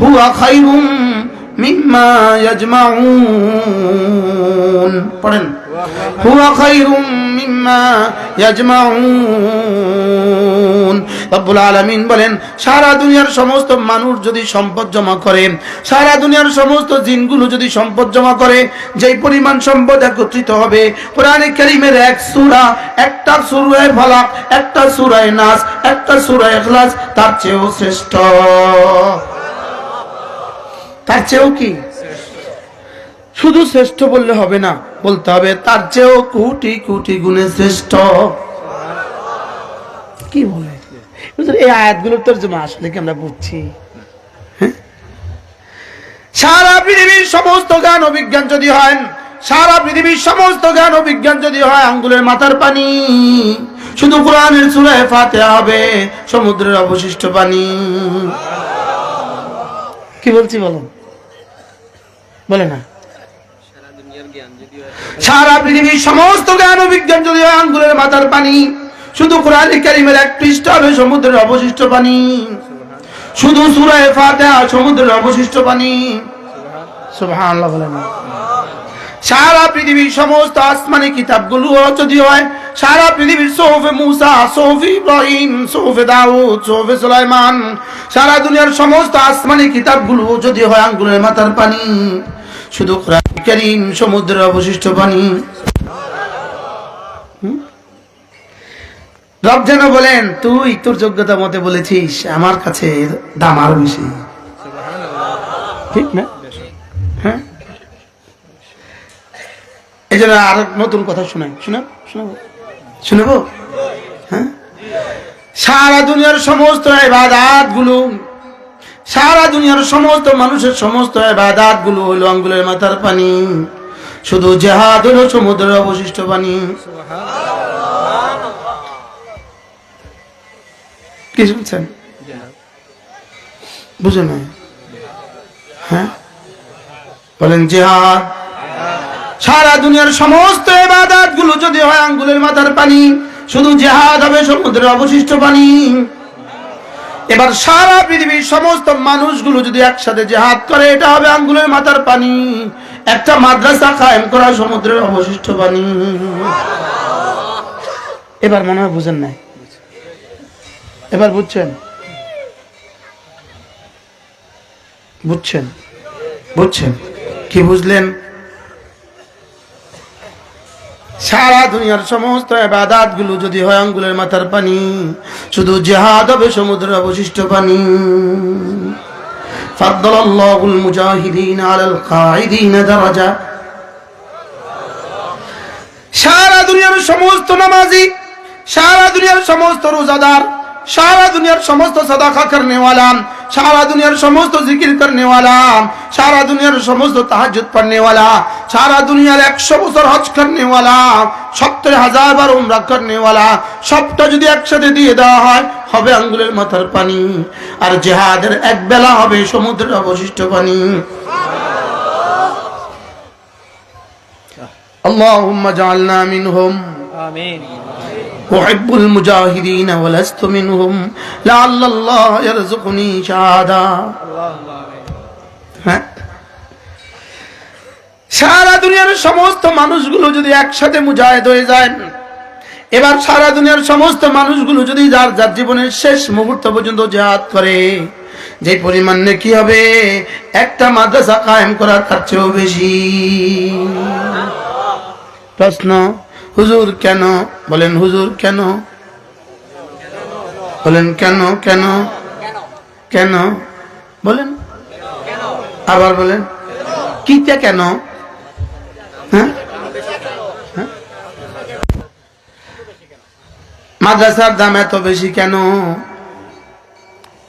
হুয়া খাইরুম মিম্মা ইয়াজমাউন। পড়েন। হুয়া খাইরুম মিম্মা ইয়াজমাউন। রব্বুল আলামিন বলেন, সারা দুনিয়ার সমস্ত মানুষ যদি সম্পদ জমা করে, সারা দুনিয়ার সমস্ত জিনগুলো যদি সম্পদ জমা করে, যেই পরিমাণ সম্পদ একত্রিত হবে, কোরআনে কারীমের এক সূরা, একটা সূরায়ে ফালাক, একটা সূরায়ে নাস, একটা সূরায়ে ইখলাস, তার চেয়েও শ্রেষ্ঠ। তার চেয়েও কি? শুধু শ্রেষ্ঠ বললে হবে না, বলতে হবে তার চেয়েও কোটি কোটি গুণে শ্রেষ্ঠ। কি বলে? এই আয়াতগুলোর তর্জমা আসলে কি আমরা বুঝছি? হ্যাঁ? সারা পৃথিবীর সমস্ত জ্ঞান ও বিজ্ঞান যদি হয়, সারা পৃথিবীর সমস্ত জ্ঞান ও বিজ্ঞান যদি হয়, আঙ্গুলের মাথার পানি। শুধু কোরআনের সুরায় ফাতে হবে, সমুদ্রের অবশিষ্ট পানি। কি বলছি বলেন বলে না। সারা পৃথিবীর সমস্ত জ্ঞান ও বিজ্ঞান যদি হয় আঙ্গুলের মাথার পানি, শুধু কোরআন কারিমের এক পৃষ্ঠা হবে সমুদ্রের অবশিষ্ট পানি। শুধু সুরায় ফাতিহা সমুদ্রের অবশিষ্ট পানি। সুবহানাল্লাহ সারা পৃথিবীর সমস্ত আসমানি কিতাবগুলো যদি হয়, সারা পৃথিবীর সোফে মুসা সোফে ইব্রাহিম সোফে দাউদ সোফে সুলাইমান, সারা দুনিয়ার সমস্ত আসমানি কিতাবগুলো যদি হয় আঙ্গুলের মাথার পানি। শুধু কারীম সমুদ্রের অবশিষ্ট পানি? রব যেন বলেন, তুই তোর যোগ্যতা মতে বলেছিস, আমার কাছে দাম আরও বেশি। ঠিক না? হ্যাঁ? এই জন্য আর নতুন কথা শোনাই। শোনাব শোনাবো? শুনব? হ্যাঁ? সারা দুনিয়ার সমস্ত ইবাদাতগুলো সারা দুনিয়ার সমস্ত মানুষের সমস্ত ইবাদাতগুলো হলো আঙ্গুলের মাথার পানি। শুধু জেহাদ হলো সমুদ্রের অবশিষ্ট পানি। কি শুনছেন? বুঝে নাই? হ্যাঁ? বলেন, জেহাদ। সারা দুনিয়ার সমস্ত এবাদাতগুলো যদি হয় আঙ্গুলের মাথার পানি, শুধু জেহাদ হবে সমুদ্রের অবশিষ্ট পানি। এবার সারা পৃথিবীর সমস্ত মানুষগুলো যদি একসাথে জেহাদ করে, এটা হবে আঙ্গুলের মাথার পানি। একটা মাদ্রাসা কায়েম করা সমুদ্রের অবশিষ্ট পানি। এবার মনে হয় বুঝেন নাই? এবার বুঝছেন? বুঝছেন? বুঝছেন? কি বুঝলেন? সারা দুনিয়ার সমস্ত আবাদাত গুলো যদি হয় আঙ্গুলের মাথার পানি শুধু জেহাদ হবে সমুদ্রের অবশিষ্ট পানি فضل الله المجاهدين على القاعدين درجة সারা দুনিয়ার সমস্ত নামাজি সারা দুনিয়ার সমস্ত রোজাদার সারা দুনিয়ার সমস্ত সদাকা করনে वाला সারা দুনিয়ার সমস্ত জিকির করনেওয়ালা, সারা দুনিয়ার সমস্ত তাহাজ পড়নেওয়ালা সারা দুনিয়ার একশো বছর হজ করনেওয়ালা, সত্তর হাজার বার উমরা করনেওয়ালা, সবটা যদি একসাথে দিয়ে দেওয়া হয়, হবে আঙ্গুলের মাথার পানি। আর জেহাদের এক বেলা হবে সমুদ্রের অবশিষ্ট পানি। اللهم মিন হোম آمين ওয়াহিবুল মুজাহিদিন ওয়ালাস্তু মিনহুম লাআল্লাহ ইয়ারযুকুনি শাহাদা। হ্যাঁ? সারা দুনিয়ার সমস্ত মানুষগুলো যদি একসাথে মুজাহিদ হয়ে যায়, এবার সারা দুনিয়ার সমস্ত মানুষগুলো যদি যার যার জীবনের শেষ মুহূর্ত পর্যন্ত জেহাদ করে, যে পরিমাণ কি হবে, একটা মাদ্রাসা কায়েম করার তার চেয়েও বেশি। প্রশ্ন? হুজুর কেন? বলেন, হুজুর কেন? বলেন, কেন কেন? কেন? বলেন। আবার বলেন। কিটা কেন? হ্যাঁ? হ্যাঁ? মাদ্রাসার দাম এত বেশি কেন?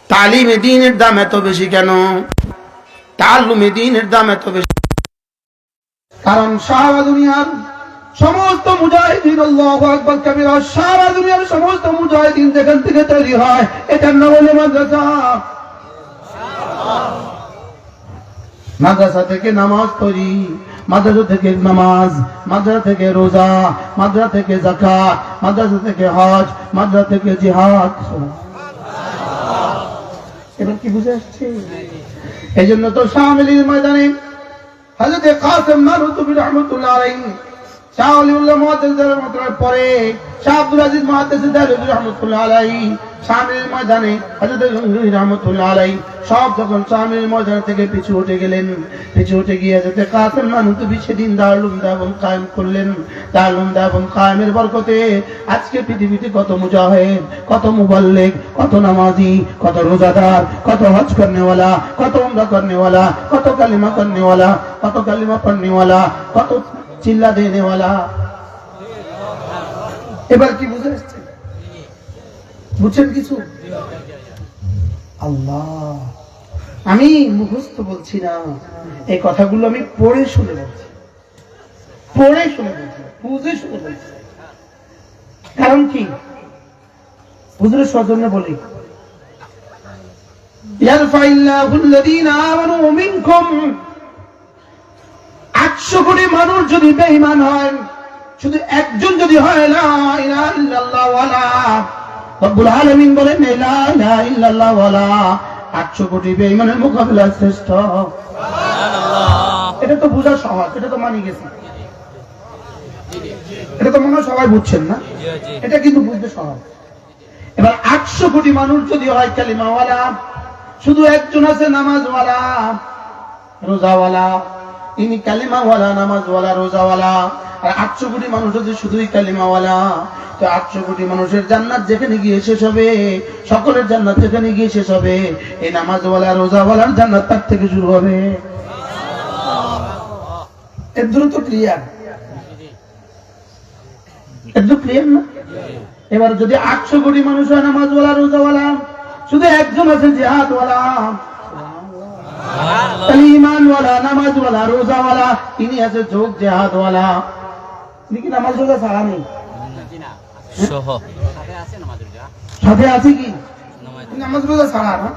তালিমে দিনের দাম এত বেশি কেন? তালুমে দিনের দাম এত বেশি কারণ সারা দুনিয়ার সমস্ত মুজাহিদিন আকবার, কবিরা, সারা দুনিয়ার সমস্ত মুজাহিদিন যেখান থেকে তৈরি হয়, এটার নাম হলো মাদ্রাসা। মাদ্রাসা থেকে নামাজ পড়ি, মাদ্রাসা থেকে নামাজ, মাদ্রাসা থেকে রোজা, মাদ্রাসা থেকে জাকাত মাদ্রাসা থেকে হজ, মাদ্রাসা থেকে জিহাদ। এবার কি বুঝে আসছে? এই জন্য তো শামিলির ময়দানে হযরত কাসিম মারুতুবি রহমাতুল্লাহ আলাইহি কায়েমের বরকতে আজকে পৃথিবীতে কত মুজাহিদ, কত মুবাল্লিগ কত নামাজি, কত রোজাদার, কত হজ করনেওয়ালা, কত উমরা করনেওয়ালা, কত কালিমা করনেওয়ালা, কত কালিমা পড়নেওয়ালা, কত চিল্লা দেনেওয়ালা এবার কি বুঝে আসছে বুঝছেন কিছু আল্লাহ আমি মুখস্থ বলছি না এই কথাগুলো আমি পড়ে শুনে বলছি পড়ে শুনে বলছি বুঝে শুনে বলছি কারণ কি হুজুরের সজন্য বলি يرفع الله الذين آمنوا منكم একশো কোটি মানুষ যদি বেঈমান হয় শুধু একজন যদি হয় রব্বুল আলামিন বলেন লা ইলাহা ইল্লাল্লাহ ওয়ালা 800 কোটি বেঈমানের মোকাবিলা শ্রেষ্ঠ। এটা তো বোঝা সহজ এটা তো মানি গেছি। এটা তো মনে হয় সবাই বুঝছেন না? এটা কিন্তু বুঝতে সহজ। এবার আটশো কোটি মানুষ যদি হয় কালিমাওয়ালা শুধু একজন আছে নামাজওয়ালা রোজাওয়ালা ইনি কালিমাওয়ালা, নামাজওয়ালা, রোজাওয়ালা। আর আটশো কোটি মানুষ যদি শুধুই কালিমাওয়ালা। তো আটশো কোটি মানুষের জান্নাত যেখানে গিয়ে শেষ হবে, সকলের জান্নাত যেখানে গিয়ে শেষ হবে, এই নামাজওয়ালা, রোজাওয়ালার জান্নাত তার থেকে শুরু হবে। এর দ্রুত ক্লিয়ার একদম ক্লিয়ার না? এবার যদি আটশো কোটি মানুষ হয় নামাজওয়ালা, রোজাওয়ালা, শুধু একজন আছে জেহাদওয়ালা। তাহলে ইমানওয়ালা নামাজওয়ালা রোজাওয়ালা ইনি আছে যোগ জেহাদওয়ালা। ইনি কি নামাজ রোজা ছাড়া নেই? সাথে আছে কি? নামাজ নামাজ রোজা ছাড়া না?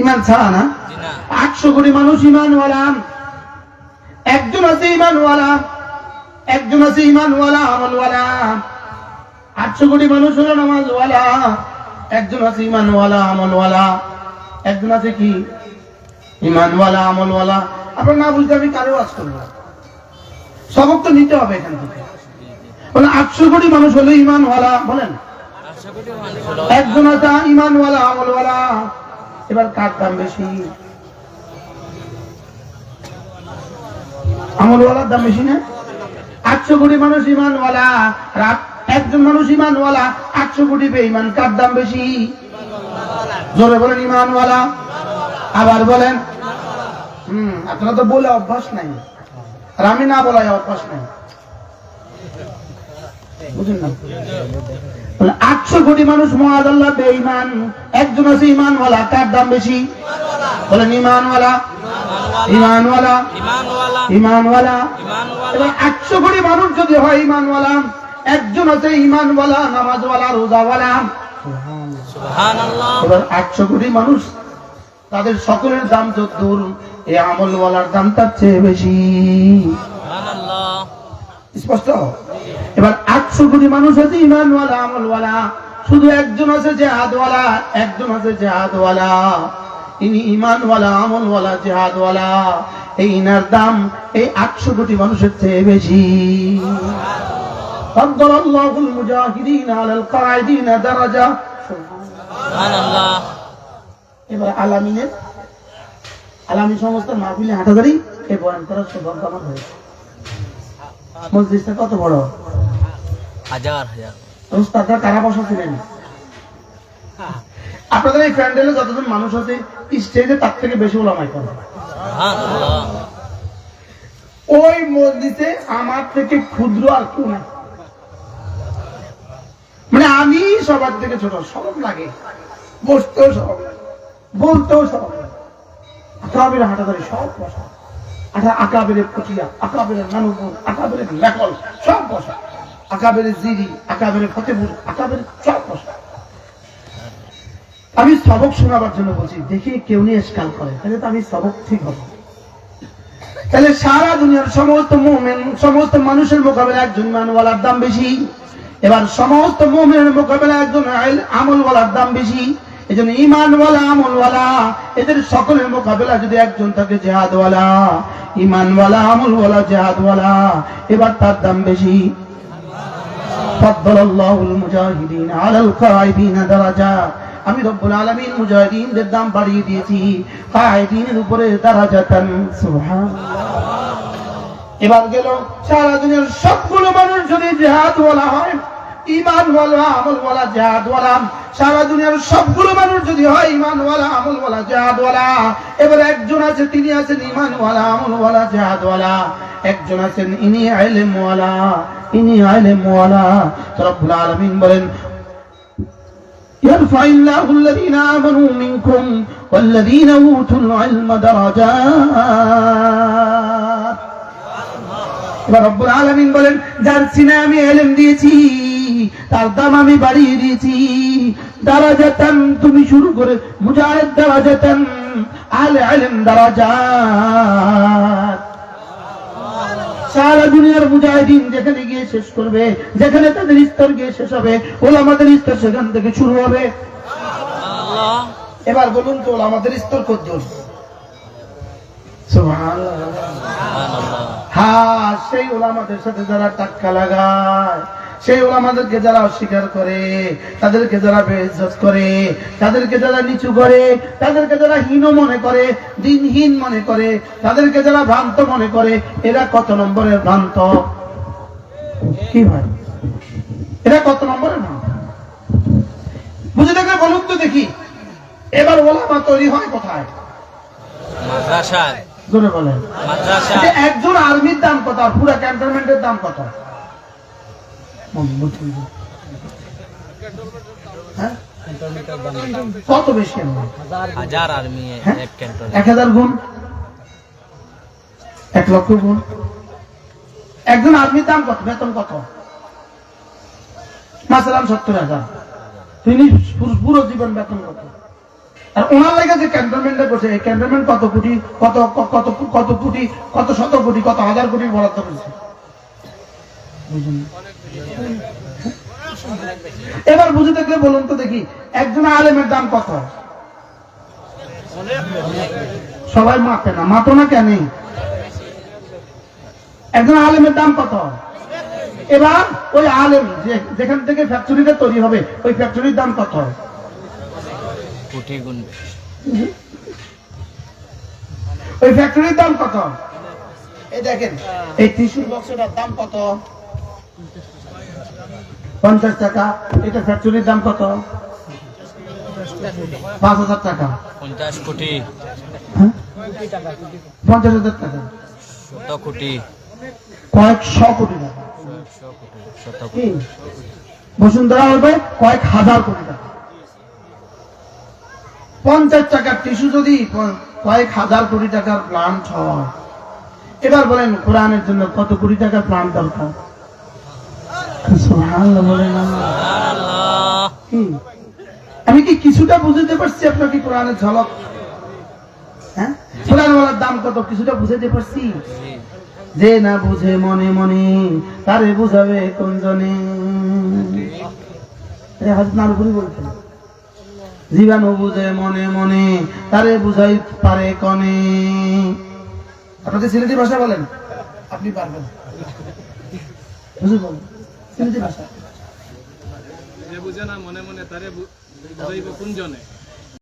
ইমান ছাড়া না? জি না। আটশো কোটি মানুষ ইমানওয়ালা একজন আছে ইমানওয়ালা একজন আছে ইমানওয়ালা আমলওয়ালা। আটশো কোটি মানুষ হলো নামাজওয়ালা। একজন আছে ইমানওয়ালা আমলওয়ালা। একজন আছে কি? ইমানওয়ালা, আমলওয়ালা, আপনার না বুঝতে আমি কারও আজ করব সবক তো নিতে হবে এখান থেকে। বলে আটশো কোটি মানুষ হলো ইমানওয়ালা, বলেন। একজন ইমানওয়ালা, আমলওয়ালা। এবার কার দাম বেশি? আমলওয়ালার দাম বেশি না? আটশো কোটি মানুষ ইমানওয়ালা আট- একজন মানুষ ইমানওয়ালা, আটশো কোটি বেঈমান, কার দাম বেশি? জোরে বলেন, ইমানওয়ালা। আবার বলেন হম আপনারা তো বলে অভ্যাস নাই। আর আমি না বলাই অভ্যাস নাই। না? আটশো কোটি মানুষ বেঈমান। একজন আছে ইমানওয়ালা কার দাম বেশি। বলেন ইমানওয়ালা ইমানওয়ালা ইমানওয়ালা এবার একশো কোটি মানুষ যদি হয় ইমানওয়ালা একজন আছে ইমানওয়ালা নামাজওয়ালা রোজাওয়ালা। এবার একশো কোটি মানুষ তাদের সকলের দাম যদ্দূর এই আমলওয়ালার দাম তার চেয়ে বেশি সুবহানাল্লাহ স্পষ্ট এবার আটশো কোটি মানুষ আছে ইমানওয়ালা আমলওয়ালা শুধু একজন আছে জেহাদওয়ালা একজন আছে জেহাদওয়ালা ইনি ইমানওয়ালা আমলওয়ালা জেহাদওয়ালা এই ইনার দাম এই আটশো কোটি মানুষের চেয়ে বেশি فضل الله المجاهدين على القاعدين درجة সুবহানাল্লাহ এবার আলামিনের আলামী সমস্ত মাহফিলে হাঁটাদারি এই বয়ান করার সৌভাগ্য আমার হয়েছে। মসজিদটা কত বড়? হাজার হাজার। উস্তাদরা কারা আপনাদের এই প্যান্ডেলে যতজন মানুষ আছে স্টেজে তার থেকে বেশি ওলামাই করে। ওই মসজিদে আমার থেকে ক্ষুদ্র আর কেউ মানে আমি সবার থেকে ছোট সরব লাগে। বসতেও সরব লাগে। বলতেও লাগে আকাবের হাঁটাদারি সব বসা। আঠা আকাবের পটিয়া আকাবের নানুপুর আকাবের মেকল সব বসা। আকাবের জিরি, আকাবের ফতেপুর আকাবের সব বসা। আমি সবক শোনাবার জন্য বলছি, দেখি কেউ নিয়ে স্কাল করে, তাহলে তো আমি সবক ঠিক হব। তাহলে সারা দুনিয়ার সমস্ত মোমেন, সমস্ত মানুষের মোকাবেলা একজন মানওয়ালার দাম বেশি। এবার সমস্ত মোমেনের মোকাবেলা একজন আমলওয়ালার দাম বেশি। এই জন্য ইমানওয়ালা আমলওয়ালা, এদের সকলের মোকাবেলা যদি একজন থাকে জেহাদওয়ালা। ইমানওয়ালা আমলওয়ালা, জেহাদওয়ালা, এবার তার দাম বেশি। আমি রব্বুল আলমিন মুজাহিদিনদের দাম বাড়িয়ে দিয়েছি। উপরে এবার গেল সারা সবগুলো মানুষ যদি জেহাদওয়ালা হয় ইমান ওয়ালা আমল ওয়ালা জেহাদ ওয়ালা সারা দুনিয়ার সবগুলো মানুষ যদি হয় ইমান ওয়ালা আমল ওয়ালা জেহাদ ওয়ালা এবার একজন আছে তিনি আছেন ইমান ওয়ালা আমল ওয়ালা জেহাদ ওয়ালা একজন আছেন ইনি ইলম ওয়ালা ইনি ইলম ওয়ালা তো রব্বুল আলামিন বলেন يرفع الله الذين آمنوا منكم والذين أوتوا العلم درجات এবার রব্বুল আলামিন বলেন যার সিনে আমি এলেম দিয়েছি তার দাম আমি বাড়িয়ে দিয়েছি। দারাজাতান তুমি শুরু করে মুজাহিদ দারাজাতান আলে ইলম দারাজাত। সারা দুনিয়ার মুজাহিদিন যেখানে গিয়ে শেষ করবে যেখানে তাদের স্তর গিয়ে শেষ হবে ওলামাদের স্তর সেখান থেকে শুরু হবে। এবার বলুন তো ওলামাদের স্তর আল্লাহ হ্যাঁ সেই ওলামাদের সাথে যারা টাক্কা লাগায়। সেই ওলামাদেরকে যারা অস্বীকার করে তাদেরকে যারা বেইজ্জত করে তাদেরকে যারা নিচু করে তাদেরকে যারা হীন মনে করে দিনহীন মনে করে তাদেরকে যারা ভ্রান্ত মনে করে এরা কত নম্বরের ভ্রান্ত? কি ভাই? এরা কত নম্বরের ভ্রান্ত? বুঝে দেখে বলুন তো দেখি। এবার ওলামা তৈরি হয় কোথায়? মাদ্রাসায়। জোরে বলেন। মাদ্রাসা আচ্ছা, একজন আর্মির দাম কত আর পুরো ক্যান্টনমেন্টের দাম কত? হ্যাঁ? কত বেশি হাজার আর্মি হ্যাঁ? এক হাজার গুণ? এক লক্ষ গুণ? একজন আর্মির দাম কত? বেতন কত? মাসালাম সত্তর হাজার। তিনি পুরো- জীবন বেতন কত? আর ওনার লেগে যে ক্যান্টনমেন্টটা করছে এই ক্যান্টনমেন্ট কত কোটি কত কত কত কোটি কত শত কোটি কত হাজার কোটি বরাদ্দ করেছে। এবার বুঝে দেখলে বলুন তো দেখি একজন আলেমের দাম কত? সবাই মাপে না মাপো না কেন? একজন আলেমের দাম কত? এবার ওই আলেম যেখান থেকে ফ্যাক্টরিটা তৈরি হবে ওই ফ্যাক্টরির দাম কত? ওই ফ্যাক্টরির দাম কত? এই দেখেন এই টিস্যুর বক্সটার দাম কত? পঞ্চাশ টাকা। এটা ফ্যাক্টরির দাম কত? পাঁচ হাজার টাকা। পঞ্চাশ কোটি। হ্যাঁ? পঞ্চাশ হাজার টাকা। শত কোটি। কয়েকশো কোটি টাকা। বসুন্ধরা হবে কয়েক হাজার কোটি টাকা। পঞ্চাশ টাকার টিস্যু যদি কয়েক হাজার কোটি টাকার প্লান্ট হয়। এবার বলেন কোরআনের জন্য কত কোটি টাকার প্লান্ট দরকার সুবহানাল্লাহ বলেন আল্লাহ। আল্লাহ কি? আমি কি কিছুটা বুঝতে পারছি আপনার কি কোরআনের ঝলক? হ্যাঁ? কোরআন বলার দাম কত? কিছুটা বুঝাতে পারছি? যে না বুঝে মনে মনে, তারে বুঝাবে কোন জনে? নারপুরি বলছেন জীবাণু বুঝে মনে মনে, তারে বুঝাই পারে কনে। আপনাদের সিলেটি ভাষা বলেন? আপনি পারবেন। বুঝে বলেন সিলেটি ভাষা। যে বুঝে না মনে মনে তারে বুঝাইব কোন জনে